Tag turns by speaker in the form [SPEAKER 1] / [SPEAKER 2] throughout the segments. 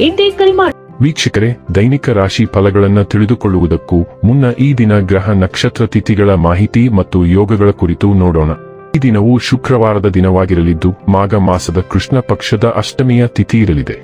[SPEAKER 1] ಇಂದೇ ಕರೆ
[SPEAKER 2] ವೀಕ್ಷಕರೇ, ದೈನಿಕ ರಾಶಿ ಫಲಗಳನ್ನು ತಿಳಿದುಕೊಳ್ಳುವುದಕ್ಕೂ ಮುನ್ನ ಈ ದಿನ ಗ್ರಹ ನಕ್ಷತ್ರ ತಿಥಿಗಳ ಮಾಹಿತಿ ಮತ್ತು ಯೋಗಗಳ ಕುರಿತು ನೋಡೋಣ. ಈ ದಿನವು ಶುಕ್ರವಾರದ ದಿನವಾಗಿರಲಿದ್ದು, ಮಾಘ ಮಾಸದ ಕೃಷ್ಣ ಪಕ್ಷದ ಅಷ್ಟಮಿಯ ತಿಥಿ ಇರಲಿದೆ.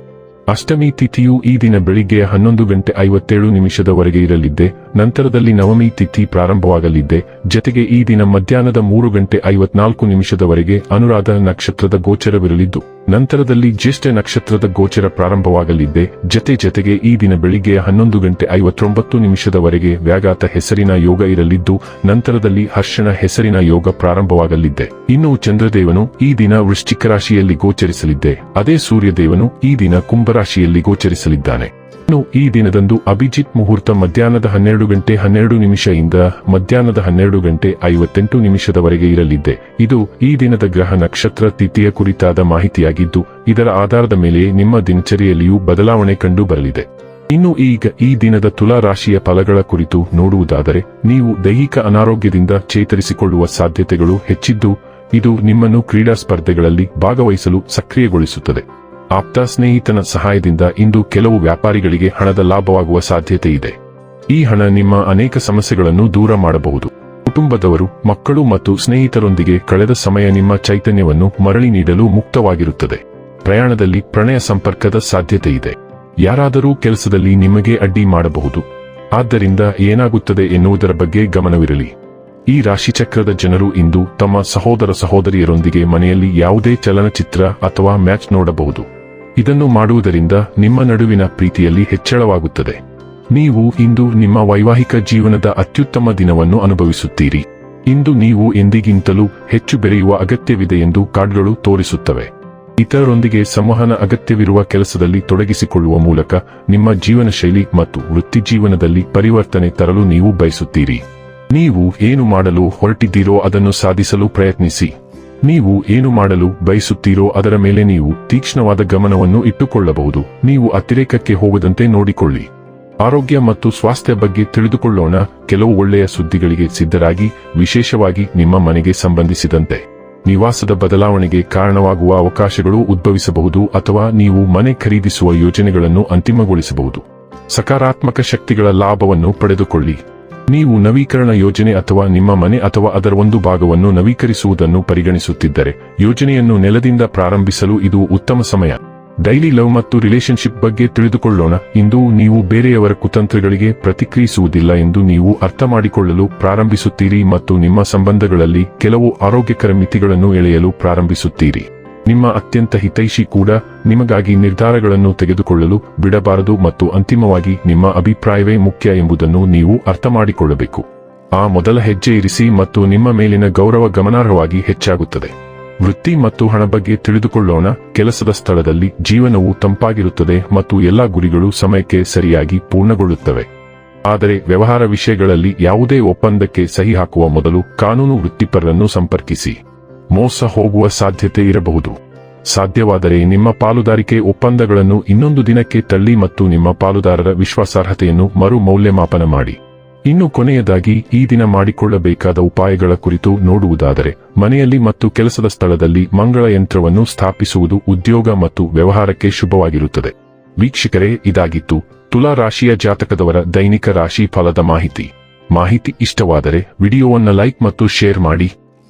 [SPEAKER 2] ಅಷ್ಟಮಿ ತಿಥಿಯು ಈ ದಿನ ಬೆಳಿಗ್ಗೆ ಹನ್ನೊಂದು ಗಂಟೆ ಐವತ್ತೇಳು ನಿಮಿಷದವರೆಗೆ ಇರಲಿದ್ದೆ ನಂತರದಲ್ಲಿ ನವಮಿ ತಿಥಿ ಪ್ರಾರಂಭವಾಗಲಿದ್ದೆ ಜತೆಗೆ ಈ ದಿನ ಮಧ್ಯಾಹ್ನದ ಮೂರು ಗಂಟೆ ಐವತ್ನಾಲ್ಕು ನಿಮಿಷದವರೆಗೆ ಅನುರಾಧ ನಕ್ಷತ್ರದ ಗೋಚರವಿರಲಿದ್ದು, ನಂತರದಲ್ಲಿ ಜ್ಯೇಷ್ಠ ನಕ್ಷತ್ರದ ಗೋಚರ ಪ್ರಾರಂಭವಾಗಲಿದ್ದೆ ಜತೆ ಜತೆಗೆ ಈ ದಿನ ಬೆಳಿಗ್ಗೆ ಹನ್ನೊಂದು ಗಂಟೆ ಐವತ್ತೊಂಬತ್ತು ನಿಮಿಷದವರೆಗೆ ವ್ಯಾಘಾತ ಹೆಸರಿನ ಯೋಗ ಇರಲಿದ್ದು, ನಂತರದಲ್ಲಿ ಹರ್ಷಣ ಹೆಸರಿನ ಯೋಗ ಪ್ರಾರಂಭವಾಗಲಿದ್ದೆ ಇನ್ನು ಚಂದ್ರದೇವನು ಈ ದಿನ ವೃಶ್ಚಿಕ ರಾಶಿಯಲ್ಲಿ ಗೋಚರಿಸಲಿದ್ದೆ. ಅದೇ ಸೂರ್ಯದೇವನು ಈ ದಿನ ಕುಂಭರಾಶಿಯಲ್ಲಿ ಗೋಚರಿಸಲಿದ್ದಾನೆ. ಇನ್ನು ಈ ದಿನದಂದು ಅಭಿಜಿತ್ ಮುಹೂರ್ತ ಮಧ್ಯಾಹ್ನದ ಹನ್ನೆರಡು ಗಂಟೆ ಹನ್ನೆರಡು ನಿಮಿಷದಿಂದ ಮಧ್ಯಾಹ್ನದ ಹನ್ನೆರಡು ಗಂಟೆ ಐವತ್ತೆಂಟು ನಿಮಿಷದವರೆಗೆ ಇರಲಿದೆ. ಇದು ಈ ದಿನದ ಗ್ರಹ ನಕ್ಷತ್ರ ತಿಥಿಯ ಕುರಿತಾದ ಮಾಹಿತಿಯಾಗಿದ್ದು, ಇದರ ಆಧಾರದ ಮೇಲೆ ನಿಮ್ಮ ದಿನಚರಿಯಲ್ಲಿಯೂ ಬದಲಾವಣೆ ಕಂಡು ಬರಲಿದೆ ಇನ್ನು ಈಗ ಈ ದಿನದ ತುಲಾ ರಾಶಿಯ ಫಲಗಳ ಕುರಿತು ನೋಡುವುದಾದರೆ, ನೀವು ದೈಹಿಕ ಅನಾರೋಗ್ಯದಿಂದ ಚೇತರಿಸಿಕೊಳ್ಳುವ ಸಾಧ್ಯತೆಗಳು ಹೆಚ್ಚಿದ್ದು, ಇದು ನಿಮ್ಮನ್ನು ಕ್ರೀಡಾ ಸ್ಪರ್ಧೆಗಳಲ್ಲಿ ಭಾಗವಹಿಸಲು ಸಕ್ರಿಯಗೊಳಿಸುತ್ತದೆ. ಆಪ್ತ ಸ್ನೇಹಿತನ ಸಹಾಯದಿಂದ ಇಂದು ಕೆಲವು ವ್ಯಾಪಾರಿಗಳಿಗೆ ಹಣದ ಲಾಭವಾಗುವ ಸಾಧ್ಯತೆ ಇದೆ. ಈ ಹಣ ನಿಮ್ಮ ಅನೇಕ ಸಮಸ್ಯೆಗಳನ್ನು ದೂರ ಮಾಡಬಹುದು. ಕುಟುಂಬದವರು, ಮಕ್ಕಳು ಮತ್ತು ಸ್ನೇಹಿತರೊಂದಿಗೆ ಕಳೆದ ಸಮಯ ನಿಮ್ಮ ಚೈತನ್ಯವನ್ನು ಮರಳಿ ನೀಡಲು ಮುಕ್ತವಾಗಿರುತ್ತದೆ. ಪ್ರಯಾಣದಲ್ಲಿ ಪ್ರಣಯ ಸಂಪರ್ಕದ ಸಾಧ್ಯತೆ ಇದೆ. ಯಾರಾದರೂ ಕೆಲಸದಲ್ಲಿ ನಿಮಗೆ ಅಡ್ಡಿ ಮಾಡಬಹುದು. ಆದ್ದರಿಂದ ಏನಾಗುತ್ತದೆ ಎನ್ನುವುದರ ಬಗ್ಗೆ ಗಮನವಿರಲಿ. ಈ ರಾಶಿಚಕ್ರದ ಜನರು ಇಂದು ತಮ್ಮ ಸಹೋದರ ಸಹೋದರಿಯರೊಂದಿಗೆ ಮನೆಯಲ್ಲಿ ಯಾವುದೇ ಚಲನಚಿತ್ರ ಅಥವಾ ಮ್ಯಾಚ್ ನೋಡಬಹುದು. ಇದನ್ನು ಮಾಡುವುದರಿಂದ ನಿಮ್ಮ ನಡುವಿನ ಪ್ರೀತಿಯಲ್ಲಿ ಹೆಚ್ಚಳವಾಗುತ್ತದೆ. ನೀವು ಇಂದು ನಿಮ್ಮ ವೈವಾಹಿಕ ಜೀವನದ ಅತ್ಯುತ್ತಮ ದಿನವನ್ನು ಅನುಭವಿಸುತ್ತೀರಿ. ಇಂದು ನೀವು ಎಂದಿಗಿಂತಲೂ ಹೆಚ್ಚು ಬೆರೆಯುವ ಅಗತ್ಯವಿದೆ ಎಂದು ಕಾರ್ಡ್ಗಳು ತೋರಿಸುತ್ತವೆ. ಇತರರೊಂದಿಗೆ ಸಂವಹನ ಅಗತ್ಯವಿರುವ ಕೆಲಸದಲ್ಲಿ ತೊಡಗಿಸಿಕೊಳ್ಳುವ ಮೂಲಕ ನಿಮ್ಮ ಜೀವನ ಶೈಲಿ ಮತ್ತು ವೃತ್ತಿ ಜೀವನದಲ್ಲಿ ಪರಿವರ್ತನೆ ತರಲು ನೀವು ಬಯಸುತ್ತೀರಿ. ನೀವು ಏನು ಮಾಡಲು ಹೊರಟಿದ್ದೀರೋ ಅದನ್ನು ಸಾಧಿಸಲು ಪ್ರಯತ್ನಿಸಿ. ನೀವು ಏನು ಮಾಡಲು ಬಯಸುತ್ತೀರೋ ಅದರ ಮೇಲೆ ನೀವು ತೀಕ್ಷ್ಣವಾದ ಗಮನವನ್ನು ಇಟ್ಟುಕೊಳ್ಳಬಹುದು. ನೀವು ಅತಿರೇಕಕ್ಕೆ ಹೋಗದಂತೆ ನೋಡಿಕೊಳ್ಳಿ. ಆರೋಗ್ಯ ಮತ್ತು ಸ್ವಾಸ್ಥ್ಯ ಬಗ್ಗೆ ತಿಳಿದುಕೊಳ್ಳೋಣ. ಕೆಲವು ಒಳ್ಳೆಯ ಸುದ್ದಿಗಳಿಗೆ ಸಿದ್ಧರಾಗಿ, ವಿಶೇಷವಾಗಿ ನಿಮ್ಮ ಮನೆಗೆ ಸಂಬಂಧಿಸಿದಂತೆ. ನಿವಾಸದ ಬದಲಾವಣೆಗೆ ಕಾರಣವಾಗುವ ಅವಕಾಶಗಳು ಉದ್ಭವಿಸಬಹುದು ಅಥವಾ ನೀವು ಮನೆ ಖರೀದಿಸುವ ಯೋಜನೆಗಳನ್ನು ಅಂತಿಮಗೊಳಿಸಬಹುದು. ಸಕಾರಾತ್ಮಕ ಶಕ್ತಿಗಳ ಲಾಭವನ್ನು ಪಡೆದುಕೊಳ್ಳಿ. ನೀವು ನವೀಕರಣ ಯೋಜನೆ ಅಥವಾ ನಿಮ್ಮ ಮನೆ ಅಥವಾ ಅದರ ಒಂದು ಭಾಗವನ್ನು ನವೀಕರಿಸುವುದನ್ನು ಪರಿಗಣಿಸುತ್ತಿದ್ದರೆ, ಯೋಜನೆಯನ್ನು ನೆಲದಿಂದ ಪ್ರಾರಂಭಿಸಲು ಇದು ಉತ್ತಮ ಸಮಯ. ಡೈಲಿ ಲವ್ ಮತ್ತು ರಿಲೇಶನ್ಶಿಪ್ ಬಗ್ಗೆ ತಿಳಿದುಕೊಳ್ಳೋಣ. ಇಂದು ನೀವು ಬೇರೆಯವರ ಕುತಂತ್ರಗಳಿಗೆ ಪ್ರತಿಕ್ರಿಯಿಸುವುದಿಲ್ಲ ಎಂದು ನೀವು ಅರ್ಥ ಮಾಡಿಕೊಳ್ಳಲು ಪ್ರಾರಂಭಿಸುತ್ತೀರಿ ಮತ್ತು ನಿಮ್ಮ ಸಂಬಂಧಗಳಲ್ಲಿ ಕೆಲವು ಆರೋಗ್ಯಕರ ಮಿತಿಗಳನ್ನು ಎಳೆಯಲು ಪ್ರಾರಂಭಿಸುತ್ತೀರಿ. ನಿಮ್ಮ ಅತ್ಯಂತ ಹಿತೈಷಿ ಕೂಡ ನಿಮಗಾಗಿ ನಿರ್ಧಾರಗಳನ್ನು ತೆಗೆದುಕೊಳ್ಳಲು ಬಿಡಬಾರದು ಮತ್ತು ಅಂತಿಮವಾಗಿ ನಿಮ್ಮ ಅಭಿಪ್ರಾಯವೇ ಮುಖ್ಯ ಎಂಬುದನ್ನು ನೀವು ಅರ್ಥ ಮಾಡಿಕೊಳ್ಳಬೇಕು ಆ ಮೊದಲ ಹೆಜ್ಜೆ ಇರಿಸಿ ಮತ್ತು ನಿಮ್ಮ ಮೇಲಿನ ಗೌರವ ಗಮನಾರ್ಹವಾಗಿ ಹೆಚ್ಚಾಗುತ್ತದೆ. ವೃತ್ತಿ ಮತ್ತು ಹಣ ಬಗ್ಗೆ ತಿಳಿದುಕೊಳ್ಳೋಣ. ಕೆಲಸದ ಸ್ಥಳದಲ್ಲಿ ಜೀವನವು ತಂಪಾಗಿರುತ್ತದೆ ಮತ್ತು ಎಲ್ಲಾ ಗುರಿಗಳು ಸಮಯಕ್ಕೆ ಸರಿಯಾಗಿ ಪೂರ್ಣಗೊಳ್ಳುತ್ತವೆ. ಆದರೆ ವ್ಯವಹಾರ ವಿಷಯಗಳಲ್ಲಿ ಯಾವುದೇ ಒಪ್ಪಂದಕ್ಕೆ ಸಹಿ ಹಾಕುವ ಮೊದಲು ಕಾನೂನು ವೃತ್ತಿಪರರನ್ನು ಸಂಪರ್ಕಿಸಿ. ಮೋಸ ಹೋಗುವ ಸಾಧ್ಯತೆ ಇರಬಹುದು. ಸಾಧ್ಯವಾದರೆ ನಿಮ್ಮ ಪಾಲುದಾರಿಕೆ ಒಪ್ಪಂದಗಳನ್ನು ಇನ್ನೊಂದು ದಿನಕ್ಕೆ ತಳ್ಳಿ ಮತ್ತು ನಿಮ್ಮ ಪಾಲುದಾರರ ವಿಶ್ವಾಸಾರ್ಹತೆಯನ್ನು ಮರು ಮೌಲ್ಯಮಾಪನ ಮಾಡಿ. ಇನ್ನು ಕೊನೆಯದಾಗಿ, ಈ ದಿನ ಮಾಡಿಕೊಳ್ಳಬೇಕಾದ ಉಪಾಯಗಳ ಕುರಿತು ನೋಡುವುದಾದರೆ, ಮನೆಯಲ್ಲಿ ಮತ್ತು ಕೆಲಸದ ಸ್ಥಳದಲ್ಲಿ ಮಂಗಳ ಯಂತ್ರವನ್ನು ಸ್ಥಾಪಿಸುವುದು ಉದ್ಯೋಗ ಮತ್ತು ವ್ಯವಹಾರಕ್ಕೆ ಶುಭವಾಗಿರುತ್ತದೆ. ವೀಕ್ಷಕರೇ, ಇದಾಗಿತ್ತು ತುಲಾ ರಾಶಿಯ ಜಾತಕದವರ ದೈನಿಕ ರಾಶಿ ಫಲದ ಮಾಹಿತಿ. ಮಾಹಿತಿ ಇಷ್ಟವಾದರೆ, ವಿಡಿಯೋವನ್ನು ಲೈಕ್ ಮತ್ತು ಶೇರ್ ಮಾಡಿ.